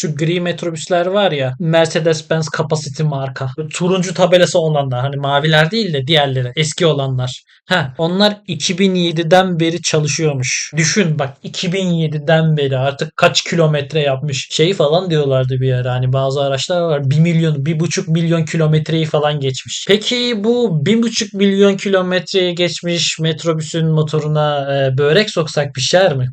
Şu gri metrobüsler var ya Mercedes-Benz Capacity marka. Turuncu tabelası olanlar hani maviler değil de diğerleri eski olanlar. Ha, onlar 2007'den beri çalışıyormuş. Düşün bak 2007'den beri artık kaç kilometre yapmış. Şey falan diyorlardı bir ara hani bazı araçlar var 1 milyon 1,5 milyon kilometreyi falan geçmiş. Peki bu 1,5 milyon kilometreyi geçmiş metrobüsün motoruna e, börek soksak pişer mi?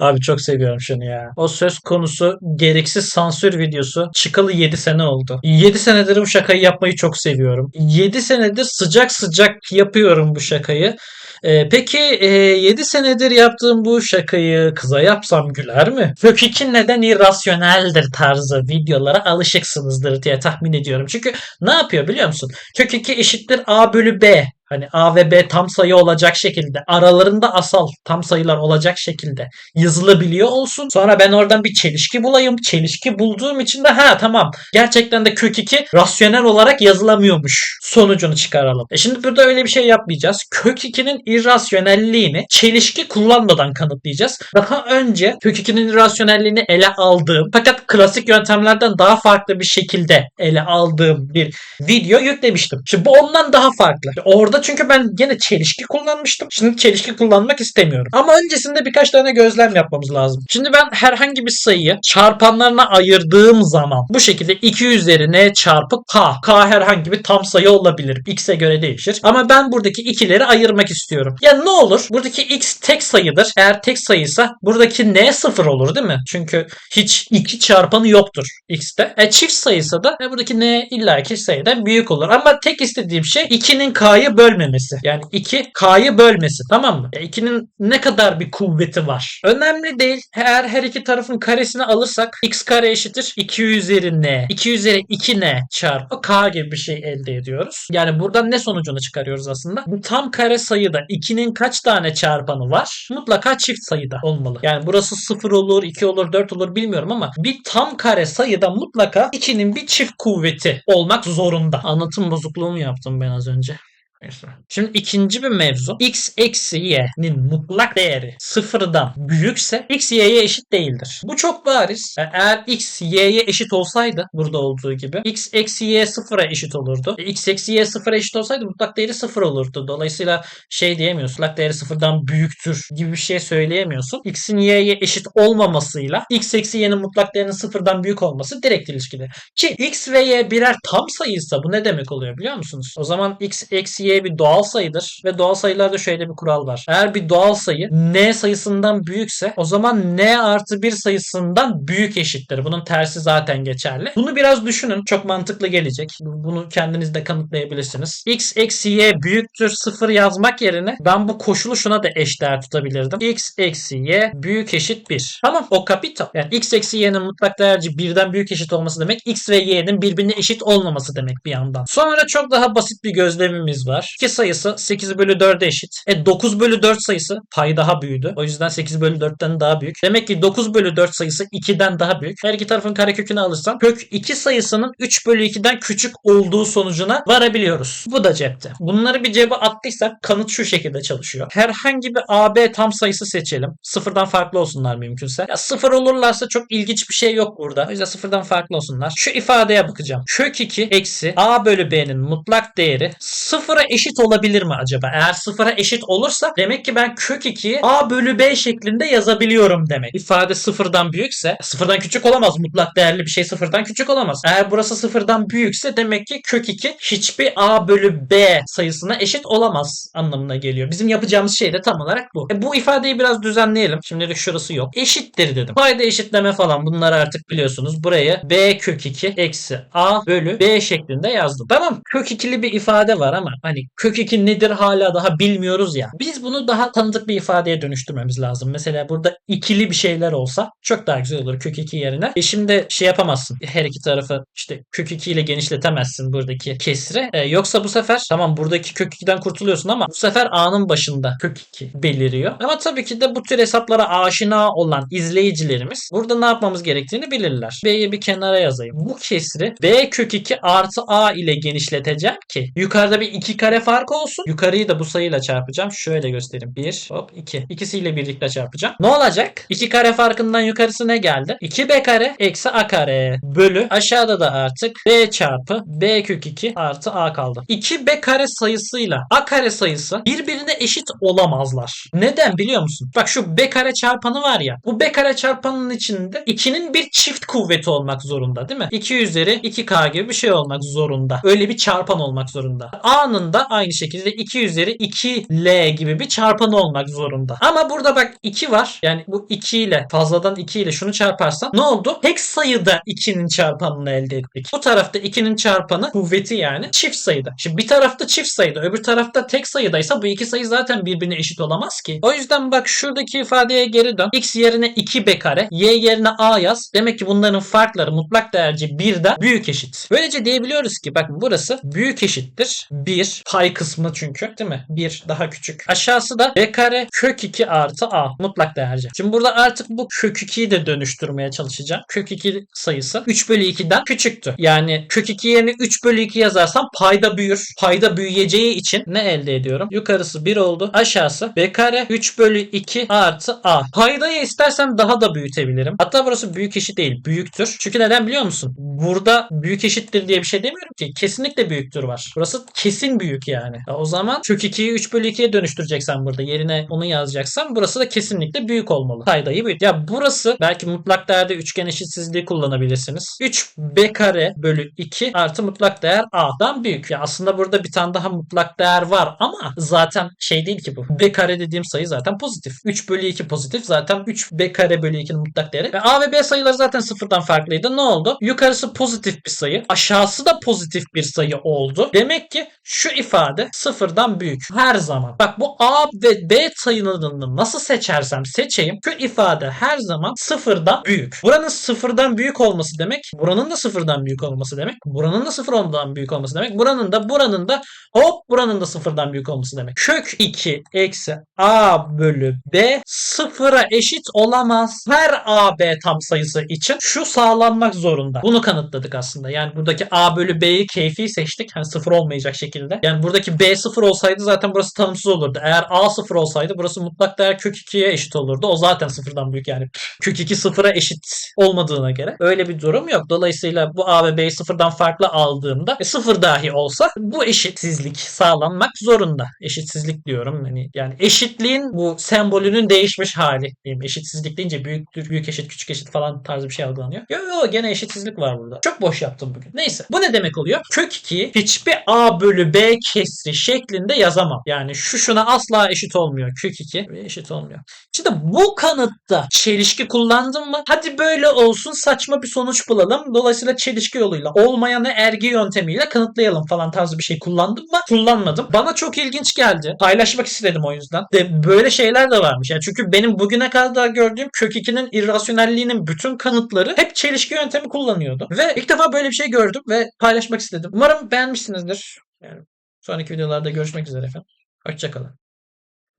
Abi çok seviyorum şunu ya. O söz konusu gereksiz sansür videosu çıkalı 7 sene oldu. 7 senedir bu şakayı yapmayı çok seviyorum. 7 senedir sıcak sıcak yapıyorum bu şakayı. Ee, peki e, 7 senedir yaptığım bu şakayı kıza yapsam güler mi? Kök 2 neden irrasyoneldir tarzı videolara alışıksınızdır diye tahmin ediyorum. Çünkü ne yapıyor biliyor musun? Kök 2 eşittir A bölü B. Hani A ve B tam sayı olacak şekilde aralarında asal tam sayılar olacak şekilde yazılabiliyor olsun. Sonra ben oradan bir çelişki bulayım. Çelişki bulduğum için de ha tamam gerçekten de kök 2 rasyonel olarak yazılamıyormuş sonucunu çıkaralım. E şimdi burada öyle bir şey yapmayacağız. Kök 2'nin irrasyonelliğini çelişki kullanmadan kanıtlayacağız. Daha önce kök 2'nin irrasyonelliğini ele aldığım fakat klasik yöntemlerden daha farklı bir şekilde ele aldığım bir video yüklemiştim. Şimdi bu ondan daha farklı. Orada çünkü ben gene çelişki kullanmıştım. Şimdi çelişki kullanmak istemiyorum. Ama öncesinde birkaç tane gözlem yapmamız lazım. Şimdi ben herhangi bir sayıyı çarpanlarına ayırdığım zaman bu şekilde 2 üzerine çarpı k. K herhangi bir tam sayı olabilir. X'e göre değişir. Ama ben buradaki ikileri ayırmak istiyorum. Ya ne olur? Buradaki x tek sayıdır. Eğer tek sayıysa buradaki n sıfır olur değil mi? Çünkü hiç iki çarpanı yoktur x'te. E çift sayısa da e, buradaki n illaki sayıdan büyük olur. Ama tek istediğim şey 2'nin k'yı bölmemesi. Yani 2 k'yı bölmesi tamam mı? Ya 2'nin ne kadar bir kuvveti var? Önemli değil. Eğer her iki tarafın karesini alırsak x kare eşittir 2 üzeri n. 2 üzeri 2 n çarpı k gibi bir şey elde ediyoruz. Yani buradan ne sonucunu çıkarıyoruz aslında? Bu tam kare sayıda 2'nin kaç tane çarpanı var? Mutlaka çift sayıda olmalı. Yani burası 0 olur, 2 olur, 4 olur bilmiyorum ama bir tam kare sayıda mutlaka 2'nin bir çift kuvveti olmak zorunda. Anlatım bozukluğu mu yaptım ben az önce? Neyse. Şimdi ikinci bir mevzu. x eksi y'nin mutlak değeri sıfırdan büyükse x y'ye eşit değildir. Bu çok bariz. Yani Eğer x y'ye eşit olsaydı burada olduğu gibi x eksi y sıfıra eşit olurdu. E, x eksi y sıfıra eşit olsaydı mutlak değeri sıfır olurdu. Dolayısıyla şey diyemiyorsun. Mutlak değeri sıfırdan büyüktür gibi bir şey söyleyemiyorsun. x'in y'ye eşit olmamasıyla x eksi y'nin mutlak değerinin sıfırdan büyük olması direkt ilişkili. Ki x ve y birer tam sayıysa bu ne demek oluyor biliyor musunuz? O zaman x eksi y bir doğal sayıdır ve doğal sayılarda şöyle bir kural var. Eğer bir doğal sayı n sayısından büyükse o zaman n artı 1 sayısından büyük eşittir. Bunun tersi zaten geçerli. Bunu biraz düşünün. Çok mantıklı gelecek. Bunu kendiniz de kanıtlayabilirsiniz. x eksi y büyüktür 0 yazmak yerine ben bu koşulu şuna da eşdeğer tutabilirdim. x eksi y büyük eşit 1. Tamam o kapito. Yani x eksi y'nin mutlak değerci birden büyük eşit olması demek x ve y'nin birbirine eşit olmaması demek bir yandan. Sonra çok daha basit bir gözlemimiz var. 2 sayısı 8 bölü 4'e eşit. E 9 bölü 4 sayısı pay daha büyüdü. O yüzden 8 bölü 4'ten daha büyük. Demek ki 9 bölü 4 sayısı 2'den daha büyük. Her iki tarafın karekökünü alırsam kök 2 sayısının 3 bölü 2'den küçük olduğu sonucuna varabiliyoruz. Bu da cepte. Bunları bir cebe attıysak kanıt şu şekilde çalışıyor. Herhangi bir AB tam sayısı seçelim. Sıfırdan farklı olsunlar mümkünse. Ya sıfır olurlarsa çok ilginç bir şey yok burada. O yüzden sıfırdan farklı olsunlar. Şu ifadeye bakacağım. Kök 2 eksi A bölü B'nin mutlak değeri sıfıra eşit olabilir mi acaba? Eğer sıfıra eşit olursa demek ki ben kök 2'yi A bölü B şeklinde yazabiliyorum demek. İfade sıfırdan büyükse sıfırdan küçük olamaz. Mutlak değerli bir şey sıfırdan küçük olamaz. Eğer burası sıfırdan büyükse demek ki kök 2 hiçbir A bölü B sayısına eşit olamaz anlamına geliyor. Bizim yapacağımız şey de tam olarak bu. E, bu ifadeyi biraz düzenleyelim. Şimdilik şurası yok. Eşittir dedim. Payda eşitleme falan bunları artık biliyorsunuz. Buraya B kök 2 eksi A bölü B şeklinde yazdım. Tamam. Kök 2'li bir ifade var ama hani kök 2 nedir hala daha bilmiyoruz ya. Biz bunu daha tanıdık bir ifadeye dönüştürmemiz lazım. Mesela burada ikili bir şeyler olsa çok daha güzel olur kök 2 yerine. E şimdi şey yapamazsın. Her iki tarafı işte kök 2 ile genişletemezsin buradaki kesri. E, yoksa bu sefer tamam buradaki kök 2'den kurtuluyorsun ama bu sefer A'nın başında kök 2 beliriyor. Ama tabii ki de bu tür hesaplara aşina olan izleyicilerimiz burada ne yapmamız gerektiğini bilirler. B'yi bir kenara yazayım. Bu kesri B kök 2 artı A ile genişleteceğim ki yukarıda bir 2K kare farkı olsun. Yukarıyı da bu sayıyla çarpacağım. Şöyle göstereyim. 1 hop 2. İkisiyle birlikte çarpacağım. Ne olacak? 2 kare farkından yukarısı ne geldi? 2b kare eksi a kare bölü aşağıda da artık b çarpı b kök 2 artı a kaldı. 2b kare sayısıyla a kare sayısı birbirine eşit olamazlar. Neden biliyor musun? Bak şu b kare çarpanı var ya. Bu b kare çarpanının içinde 2'nin bir çift kuvveti olmak zorunda değil mi? 2 üzeri 2k gibi bir şey olmak zorunda. Öyle bir çarpan olmak zorunda. A'nın da aynı şekilde 2 üzeri 2L gibi bir çarpan olmak zorunda. Ama burada bak 2 var. Yani bu 2 ile fazladan 2 ile şunu çarparsan ne oldu? Tek sayıda 2'nin çarpanını elde ettik. Bu tarafta 2'nin çarpanı kuvveti yani çift sayıda. Şimdi bir tarafta çift sayıda öbür tarafta tek sayıdaysa bu iki sayı zaten birbirine eşit olamaz ki. O yüzden bak şuradaki ifadeye geri dön. X yerine 2b kare, y yerine a yaz. Demek ki bunların farkları mutlak değerci 1'den büyük eşit. Böylece diyebiliyoruz ki bak burası büyük eşittir. 1 pay kısmı çünkü değil mi? 1 daha küçük. Aşağısı da b kare kök 2 artı a mutlak değerci. Şimdi burada artık bu kök 2'yi de dönüştürmeye çalışacağım. Kök 2 sayısı 3 bölü 2'den küçüktü. Yani kök 2 yerine 3 bölü 2 yazarsam payda büyür. Payda büyüyeceği için ne elde ediyorum? Yukarısı 1 oldu. Aşağısı b kare 3 bölü 2 artı a. Paydayı istersem daha da büyütebilirim. Hatta burası büyük eşit değil. Büyüktür. Çünkü neden biliyor musun? Burada büyük eşittir diye bir şey demiyorum ki. Kesinlikle büyüktür var. Burası kesin büyük yani. Ya o zaman kök 2'yi 3 bölü 2'ye dönüştüreceksen burada yerine onu yazacaksan burası da kesinlikle büyük olmalı. Paydayı büyüt. Ya burası belki mutlak değerde üçgen eşitsizliği kullanabilirsiniz. 3 b kare bölü 2 artı mutlak değer a'dan büyük. Ya aslında burada bir tane daha mutlak değer var ama zaten şey değil ki bu. b kare dediğim sayı zaten pozitif. 3 bölü 2 pozitif. Zaten 3 b kare bölü 2'nin mutlak değeri. Ve a ve b sayıları zaten sıfırdan farklıydı. Ne oldu? Yukarısı pozitif bir sayı. Aşağısı da pozitif bir sayı oldu. Demek ki şu ifade sıfırdan büyük. Her zaman. Bak bu a ve b sayılarını nasıl seçersem seçeyim. Şu ifade her zaman sıfırdan büyük. Buranın sıfırdan büyük olması demek. Buranın da sıfırdan büyük olması demek. Buranın da sıfırdan büyük olması demek. Buranın da buranın da hop buranın da sıfırdan büyük olması demek. Kök 2 eksi a bölü b sıfıra eşit olamaz. Her a b tam sayısı için şu sağlanmak zorunda. Bunu kanıtladık aslında. Yani buradaki a bölü b'yi keyfi seçtik. Hani sıfır olmayacak şekilde. Yani buradaki b sıfır olsaydı zaten burası tanımsız olurdu. Eğer a sıfır olsaydı burası mutlak değer kök 2'ye eşit olurdu. O zaten sıfırdan büyük yani. Kök 2 sıfıra eşit olmadığına göre. Öyle bir durum yok. Dolayısıyla bu a ve b'yi sıfırdan farklı aldığımda e, sıfır dahi olsa bu eşitsizlik sağlanmak zorunda. Eşitsizlik diyorum. Yani, yani eşitliğin bu sembolünün değişmiş hali. Diyeyim. Eşitsizlik deyince büyük, büyük eşit küçük eşit falan tarzı bir şey algılanıyor. Yok yok gene eşitsizlik var burada. Çok boş yaptım bugün. Neyse. Bu ne demek oluyor? Kök 2 hiçbir a bölü b kesri şeklinde yazamam. Yani şu şuna asla eşit olmuyor. Kök 2 eşit olmuyor. Şimdi bu kanıtta çelişki kullandım mı? Hadi böyle olsun saçma bir sonuç bulalım. Dolayısıyla çelişki yoluyla olmayanı ergi yöntemiyle kanıtlayalım falan tarzı bir şey kullandım mı? Kullanmadım. Bana çok ilginç geldi. Paylaşmak istedim o yüzden. De böyle şeyler de varmış. Yani çünkü benim bugüne kadar gördüğüm kök 2'nin irrasyonelliğinin bütün kanıtları hep çelişki yöntemi kullanıyordu. Ve ilk defa böyle bir şey gördüm ve paylaşmak istedim. Umarım beğenmişsinizdir. Yani sonraki videolarda görüşmek üzere efendim. Hoşçakalın.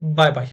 Bay bay.